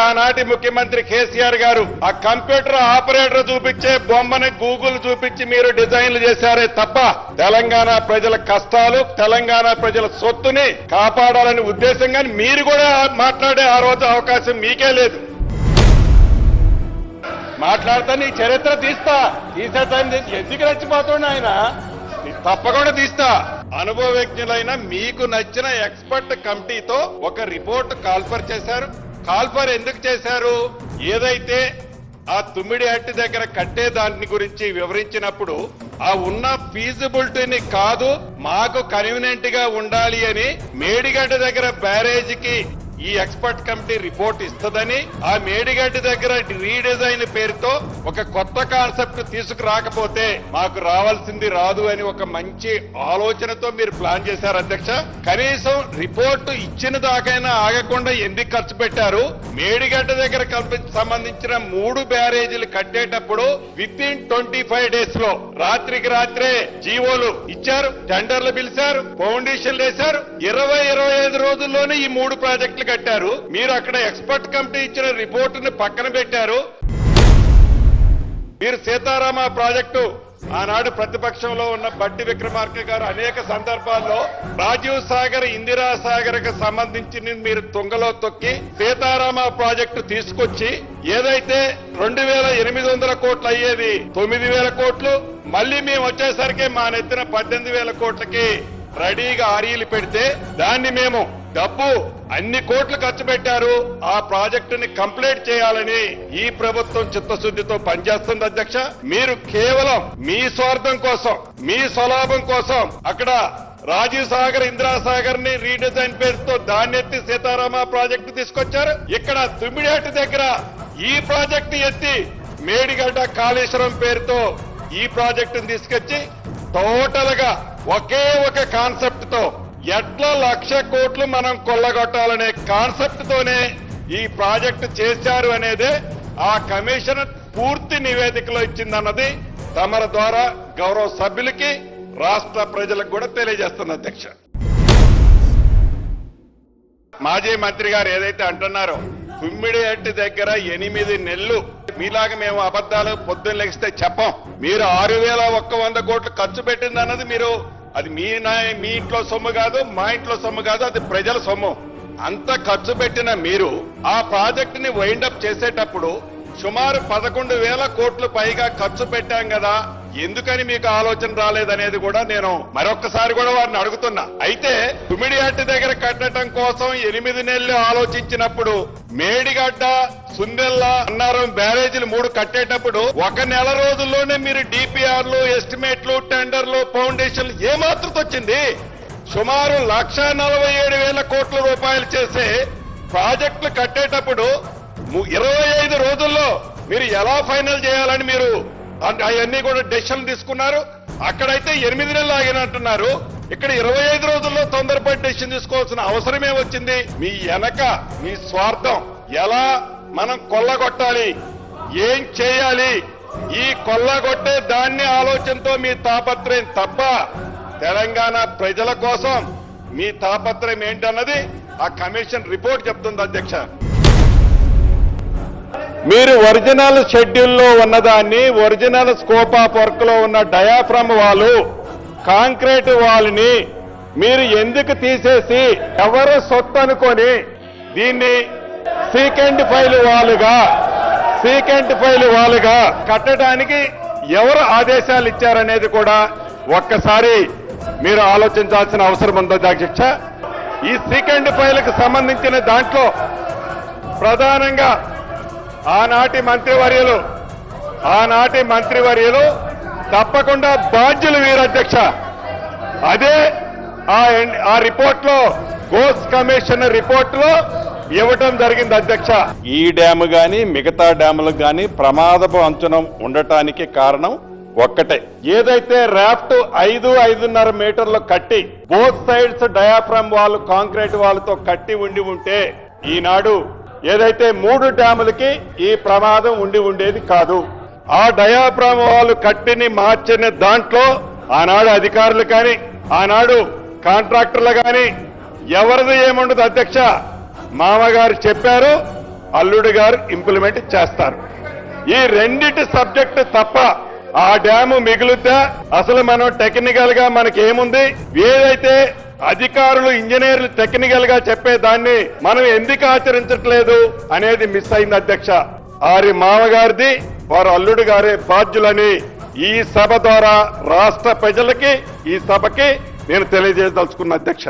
ఆనాటి ముఖ్యమంత్రి కేసీఆర్ గారు ఆ కంప్యూటర్ ఆపరేటర్ చూపించే బొమ్మని గూగుల్ చూపించి మీరు డిజైన్లు చేశారే తప్ప తెలంగాణ ప్రజల కష్టాలు తెలంగాణ ప్రజల సొత్తుని కాపాడాలనే ఉద్దేశంగా మీరు కూడా మాట్లాడే ఆ రోజు అవకాశం మీకే లేదు. మాట్లాడితే నీ చరిత్ర తీస్తా. తీసేటని ఎందుకు నచ్చిపోతుండే ఆయన తప్పకుండా తీస్తా. అనుభవజ్ఞులైన మీకు నచ్చిన ఎక్స్పర్ట్ కమిటీతో ఒక రిపోర్ట్ కాల్ఫర్ చేశారు. కాల్పర్ ఎందుకు చేశారు? ఏదైతే ఆ తుమ్మిడి హట్టి దగ్గర కట్టే దాని గురించి వివరించినప్పుడు ఆ ఉన్న ఫీజిబిలిటీని కాదు మాకు కన్వీనియంట్గా ఉండాలి అని మేడిగడ్డ దగ్గర బ్యారేజీకి ఈ ఎక్స్పర్ట్ కమిటీ రిపోర్ట్ ఇస్తుందని ఆ మేడిగడ్డ దగ్గర రీడిజైన్ పేరుతో ఒక కొత్త కాన్సెప్ట్ తీసుకురాకపోతే మాకు రావాల్సింది రాదు అని ఒక మంచి ఆలోచనతో మీరు ప్లాన్ చేశారు అధ్యక్ష. కనీసం రిపోర్ట్ ఇచ్చిన దాకైనా ఆగకుండా ఎందుకు ఖర్చు పెట్టారు? మేడిగడ్డ దగ్గర కల్పి సంబంధించిన మూడు బ్యారేజీలు కట్టేటప్పుడు విత్ ఇన్ ట్వంటీ ఫైవ్ డేస్లో రాత్రికి రాత్రే జీవోలు ఇచ్చారు టెండర్లు పిలిచారు ఫౌండేషన్లు వేశారు. ఇరవై ఇరవై ఐదు రోజుల్లోనే ఈ మూడు ప్రాజెక్టులు కట్టారు. మీరు అక్కడ ఎక్స్పర్ట్ కమిటీ ఇచ్చిన రిపోర్టుని పక్కన పెట్టారు. మీరు సీతారామ ప్రాజెక్టు ఆనాడు ప్రతిపక్షంలో ఉన్న బట్టి విక్రమార్క గారు అనేక సందర్భాల్లో రాజీవ్ సాగర్ ఇందిరా సాగర్కి సంబంధించి మీరు తుంగలో తొక్కి సీతారామ ప్రాజెక్టు తీసుకొచ్చి ఏదైతే రెండు వేల ఎనిమిది వందల కోట్లు అయ్యేది తొమ్మిది వేల కోట్లు మళ్ళీ మేము వచ్చేసరికి మా నెత్తిన పద్దెనిమిది వేల కోట్లకి రెడీగా ఆరీలు పెడితే దాన్ని మేము డబ్బు అన్ని కోట్లు ఖర్చు పెట్టారు. ఆ ప్రాజెక్టుని కంప్లీట్ చేయాలని ఈ ప్రభుత్వం చిత్తశుద్ధితో పనిచేస్తుంది అధ్యక్ష. మీరు కేవలం మీ స్వార్థం కోసం మీ స్వలాభం కోసం అక్కడ రాజీవ్ సాగర్ ఇందిరా సాగర్ని రీడిజైన్ పేరుతో దాన్నెత్తి సీతారామ ప్రాజెక్టు తీసుకొచ్చారు. ఇక్కడ తుమ్మిడేటి దగ్గర ఈ ప్రాజెక్టు ఎత్తి మేడిగడ్డ కాళేశ్వరం పేరుతో ఈ ప్రాజెక్టును తీసుకొచ్చి టోటల్గా ఒకే ఒక కాన్సెప్ట్తో ఎట్లా లక్ష కోట్లు మనం కొల్లగొట్టాలనే కాన్సెప్ట్ తోనే ఈ ప్రాజెక్టు చేశారు అనేదే ఆ కమిషన్ పూర్తి నివేదికలో ఇచ్చిందన్నది తమర ద్వారా గౌరవ సభ్యులకి రాష్ట్ర ప్రజలకు కూడా తెలియజేస్తున్న అధ్యక్ష. మాజీ మంత్రి గారు ఏదైతే అంటున్నారో తుమ్మిడిహట్టి దగ్గర ఎనిమిది నెలలు. మీలాగా మేము అబద్ధాలు పొద్దున్న లెగిస్తే చెప్పం. మీరు ఆరు వేల ఒక్క వంద కోట్లు ఖర్చు పెట్టింది అన్నది మీరు. అది మీ నా- మీ ఇంట్లో సొమ్ము కాదు మా ఇంట్లో సొమ్ము కాదు అది ప్రజల సొమ్ము. అంత ఖర్చు పెట్టిన మీరు ఆ ప్రాజెక్ట్ని వైండప్ చేసేటప్పుడు సుమారు పదకొండు వేల కోట్లు పైగా ఖర్చు పెట్టాం కదా. ఎందుకని మీకు ఆలోచన రాలేదనేది కూడా నేను మరొకసారి కూడా వారిని అడుగుతున్నా. అయితే తుమిడిగడ్డ దగ్గర కట్టడం కోసం ఎనిమిది నెలలు ఆలోచించినప్పుడు మేడిగడ్డ సుందెల్ల అన్నారం బ్యారేజీలు మూడు కట్టేటప్పుడు ఒక నెల రోజుల్లోనే మీరు డిపిఆర్లు ఎస్టిమేట్లు టెండర్లు ఫౌండేషన్లు ఏమాత్రం వచ్చింది సుమారు లక్ష నలభై ఏడు వేల కోట్ల రూపాయలు చేసే ప్రాజెక్టులు కట్టేటప్పుడు ము- ఇరవై ఐదు రోజుల్లో మీరు ఎలా ఫైనల్ చేయాలని మీరు అవన్నీ కూడా డెసిషన్ తీసుకున్నారు. అక్కడైతే ఎనిమిది నెలలు ఆగినట్టున్నారు. ఇక్కడ ఇరవై ఐదు రోజుల్లో తొందరపడి డెసిషన్ తీసుకోవాల్సిన అవసరమే వచ్చింది. మీ వెనక మీ స్వార్థం ఎలా మనం కొల్లగొట్టాలి? ఏం చేయాలి? ఈ కొల్లగొట్టే దాన్ని ఆలోచనతో మీ తాపత్రయం తప్ప తెలంగాణ ప్రజల కోసం మీ తాపత్రయం ఏంటన్నది ఆ కమిషన్ రిపోర్ట్ చెప్తుంది అధ్యక్ష. మీరు ఒరిజినల్ షెడ్యూల్లో ఉన్నదాన్ని ఒరిజినల్ స్కోప్ ఆఫ్ వర్క్లో ఉన్న డయాఫ్రమ్ వాళ్ళు కాంక్రీట్ వాళ్ళని మీరు ఎందుకు తీసేసి ఎవరు సొత్తు అనుకొని దీన్ని సీకెండ్ ఫైల్ వాలుగా సీకెంట్ ఫైల్ వాలుగా కట్టడానికి ఎవరు ఆదేశాలు ఇచ్చారనేది కూడా ఒక్కసారి మీరు ఆలోచించాల్సిన అవసరం ఉందో అధ్యక్ష ఈ సీకెండ్ ఫైల్కి సంబంధించిన దాంట్లో ప్రధానంగా ఆనాటి మంత్రివర్యులు ఆనాటి మంత్రివర్యులు తప్పకుండా బాధ్యులు వీరు అధ్యక్ష అదే ఆ రిపోర్ట్లో గోస్ కమిషన్ రిపోర్ట్లో ఇవ్వటం జరిగింది అధ్యక్ష. ఈ డ్యామ్ గాని మిగతా డ్యాములకు గాని ప్రమాదపు అంచనం ఉండటానికి కారణం ఒక్కటే. ఏదైతే రాఫ్ట్ ఐదు ఐదున్నర మీటర్లు కట్టి both sides diaphragm wall concrete వాళ్ళతో కట్టి ఉండి ఉంటే ఈనాడు ఏదైతే మూడు డ్యాములకి ఈ ప్రమాదం ఉండి ఉండేది కాదు. ఆ డయాఫ్రామ్ వాళ్ళు కట్టిని మార్చిన దాంట్లో ఆనాడు అధికారులు కానీ ఆనాడు కాంట్రాక్టర్లు కానీ ఎవరిది ఏముండదు అధ్యక్ష? మామగారు చెప్పారు అల్లుడు గారు ఇంప్లిమెంట్ చేస్తారు. ఈ రెండిటి సబ్జెక్ట్ తప్ప ఆ డ్యాము మిగిలితే అసలు మనం టెక్నికల్గా మనకి ఏముంది ఏదైతే అధికారులు ఇంజనీర్లు టెక్నికల్గా చెప్పే దాన్ని మనం ఎందుకు ఆచరించట్లేదు అనేది మిస్ అయింది అధ్యక్ష. వారి మామగారిది వారు అల్లుడు గారే బాధ్యులని ఈ సభ ద్వారా రాష్ట్ర ప్రజలకి ఈ సభకి నేను తెలియజేయదలుచుకున్న అధ్యక్ష.